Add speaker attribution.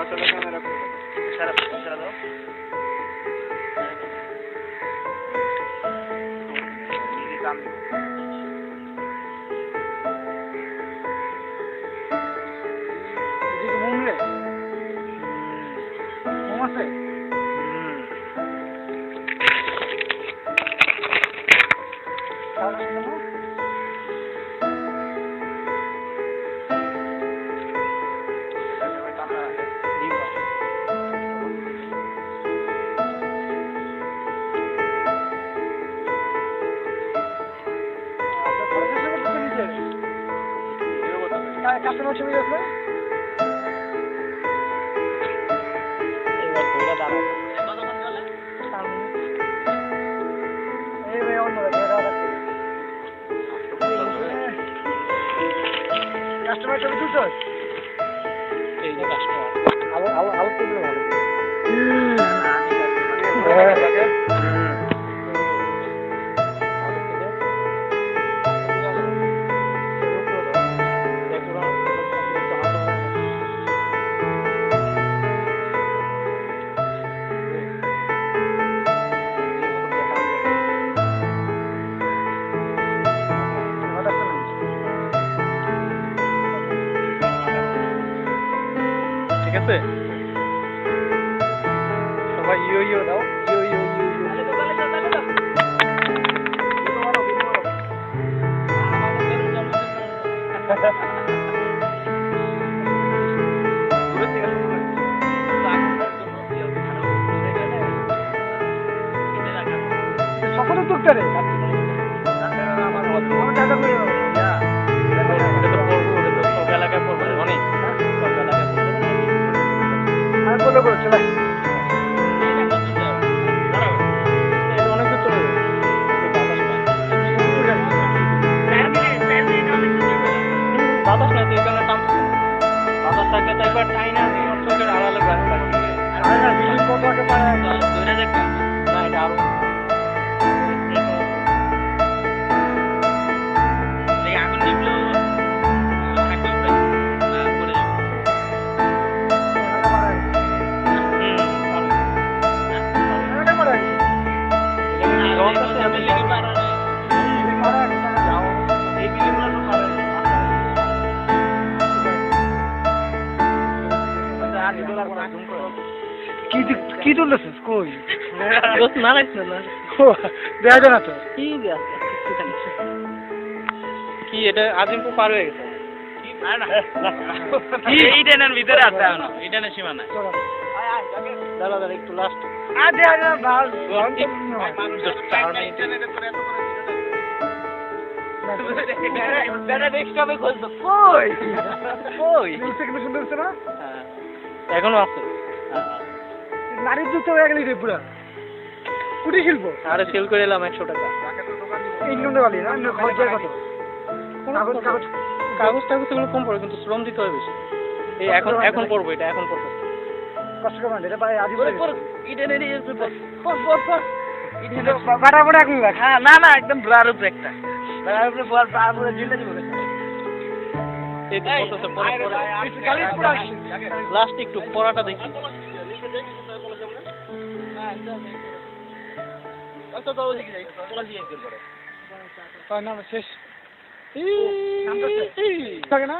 Speaker 1: Basta
Speaker 2: na camera ko.
Speaker 1: Sarap, sarap. Oh. Hindi kami. Customer ছবি আছে। Customer ছবি তুলছো
Speaker 3: এই যে কাস্টমার
Speaker 1: আলো আলো আলো তুললে ভালো
Speaker 3: আছে সবাই ইয়ো ইয়ো দাও। ইয়ো ইয়ো ইয়ো ইয়ো।
Speaker 1: সকলে তুলতে রে আমার দাদা
Speaker 3: এখানে টানতেছে না। বাতাস থাকলে তো একবার টাই না চোখের আড়ালে
Speaker 1: পায়
Speaker 3: ধরে দেখবেন
Speaker 1: কি কি তুলতেছিস? কই?
Speaker 3: না লাগছে না।
Speaker 1: দেখা যায় না তো।
Speaker 3: কি কি এটা আজিমপুর পার হয়ে গেছে?
Speaker 2: ভিতরে আছে ইডেনের সীমা নাই।
Speaker 1: চলো।
Speaker 3: দাঁড়া দাঁড়া একটু লাস্ট
Speaker 1: আর দেখা যায় না, ভালো ভালো তো নয়।
Speaker 2: কই? কই?
Speaker 1: সুন্দর না?
Speaker 3: এখনও আছে।
Speaker 1: নারীর যুক্ত হয়ে গেলি রে পুরা। কুটির শিল্প?
Speaker 3: আরে সেল করে এলাম একশো টাকা।
Speaker 1: ইংল্যান্ড বালি না খরচ কত কাগজ কাগজ।
Speaker 3: কাগজ টাগজ এগুলো কম পড়ে কিন্তু শ্রম দিতে হয় বেশি। এই এখন এখন পড়ব এটা এখন পড়ব।
Speaker 1: কষ্ট করে এটা ভাই
Speaker 2: হ্যাঁ না না একদম ব্রার উপরে একটা। ব্রার উপরে বল ব্রার উপরে জিলে দিব।
Speaker 3: এই তো পরে লাস্ট একটু পড়াটা দেখি।
Speaker 1: না শেষ। থাকে না?